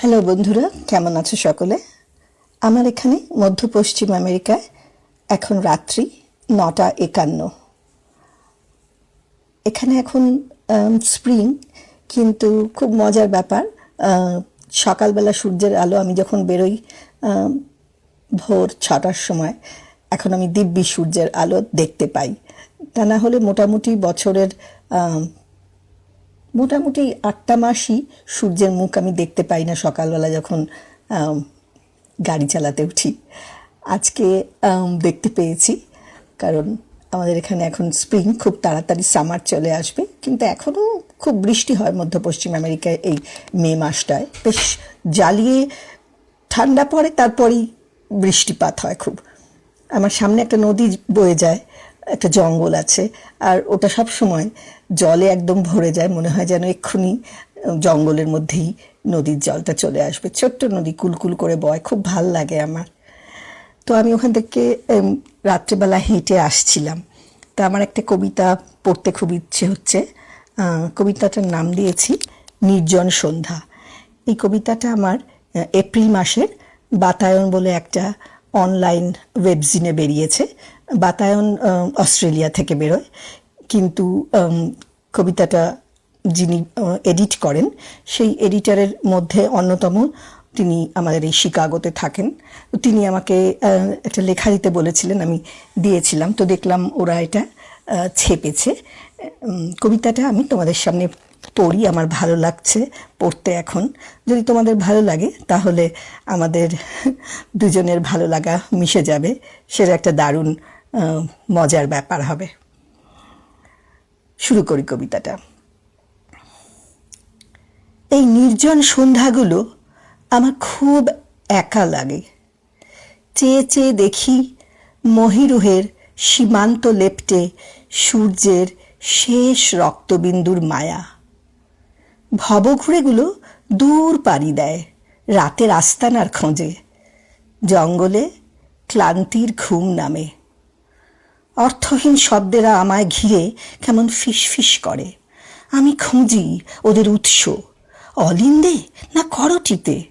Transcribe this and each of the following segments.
Hello বন্ধুরা, কেমন আছো সকলে? আমার এখানে মধ্য পশ্চিম আমেরিকায় এখন রাত্রি নটা একান্ন। এখানে এখন স্প্রিং কিন্তু খুব মজার ব্যাপার সকালবেলা সূর্যের আলো আমি যখন বেরোই ভোর ছটার সময়, এখন আমি দিব্যি সূর্যের আলো দেখতে পাই। তা না হলে মোটামুটি বছরের মোটামুটি আটটা মাসই সূর্যের মুখ আমি দেখতে পাই না সকালবেলা যখন গাড়ি চালাতে উঠি। আজকে দেখতে পেয়েছি, কারণ আমাদের এখানে এখন স্প্রিং খুব তাড়াতাড়ি সামার চলে আসবে। কিন্তু এখনও খুব বৃষ্টি হয় মধ্য পশ্চিম আমেরিকায় এই মে মাসটায়। বেশ জ্বালিয়ে ঠান্ডা পড়ে, তারপরেই বৃষ্টিপাত হয় খুব। আমার সামনে একটা নদী বয়ে যায় একটা জঙ্গল আছে, আর ওটা সব সময় জলে একদম ভরে যায়, মনে হয় যেন এক্ষুনি জঙ্গলের মধ্যেই নদীর জলটা চলে আসবে। ছোট্ট নদী, কুলকুল করে বয়, খুব ভালো লাগে আমার। তো আমি ওখান থেকে রাত্রেবেলা হেঁটে আসছিলাম। তা আমার একটা কবিতা পড়তে খুব ইচ্ছে হচ্ছে। কবিতাটার নাম দিয়েছি, নির্জন সন্ধ্যা। এই কবিতাটা আমার এপ্রিল মাসের বাতায়ন বলে একটা অনলাইন ওয়েবজিনে বেরিয়েছে, বাতায়ন অস্ট্রেলিয়া থেকে বেরোয়। কিন্তু কবিতাটা যিনি এডিট করেন, সেই এডিটারের মধ্যে অন্যতম তিনি আমাদের এই শিকাগোতে থাকেন। তিনি আমাকে একটা লেখা দিতে বলেছিলেন, আমি দিয়েছিলাম। তো দেখলাম ওরা এটা ছেপেছে। কবিতাটা আমি তোমাদের সামনে পড়ি আমার ভালো লাগছে পড়তে এখন। যদি তোমাদের ভালো লাগে, তাহলে আমাদের দুজনের ভালো লাগা মিশে যাবে। সেটা একটা দারুণ মজার ব্যাপার হবে। শুরু করি কবিতাটা। এই নির্জন সন্ধ্যাগুলো আমার খুব একা লাগে। চেয়ে চেয়ে দেখি মহিরুহের সীমান্ত লেপ্টে সূর্যের শেষ রক্তবিন্দুর মায়া। ভবঘুরেগুলো দূর পাড়ি দেয় রাতের আস্তানার খোঁজে। জঙ্গলে ক্লান্তির ঘুম নামে। অর্থহীন শব্দেরা আমায় ঘিরে কেমন ফিসফিস করে। আমি খুঁজি ওদের উৎস, অলিন্দে না করটিতে?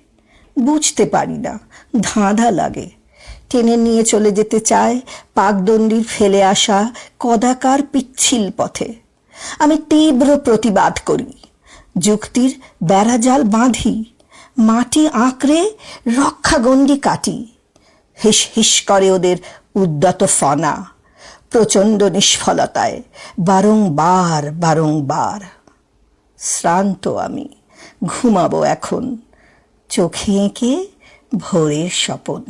বুঝতে পারি না, ধাঁধা লাগে। টেনে নিয়ে চলে যেতে চায় পাকদণ্ডির ফেলে আসা কদাকার পিচ্ছিল পথে। আমি তীব্র প্রতিবাদ করি। যুক্তির বেড়াজাল বাঁধি, মাটি আঁকড়ে রক্ষাগণ্ডি কাটি। হিস হিস করে ওদের উদ্যত ফনা, প্রচণ্ড নিষ্ফলতায়, বারংবার বারংবার। শ্রান্ত আমি, ঘুমাবো এখন, চোখে এঁকে ভোরের স্বপন।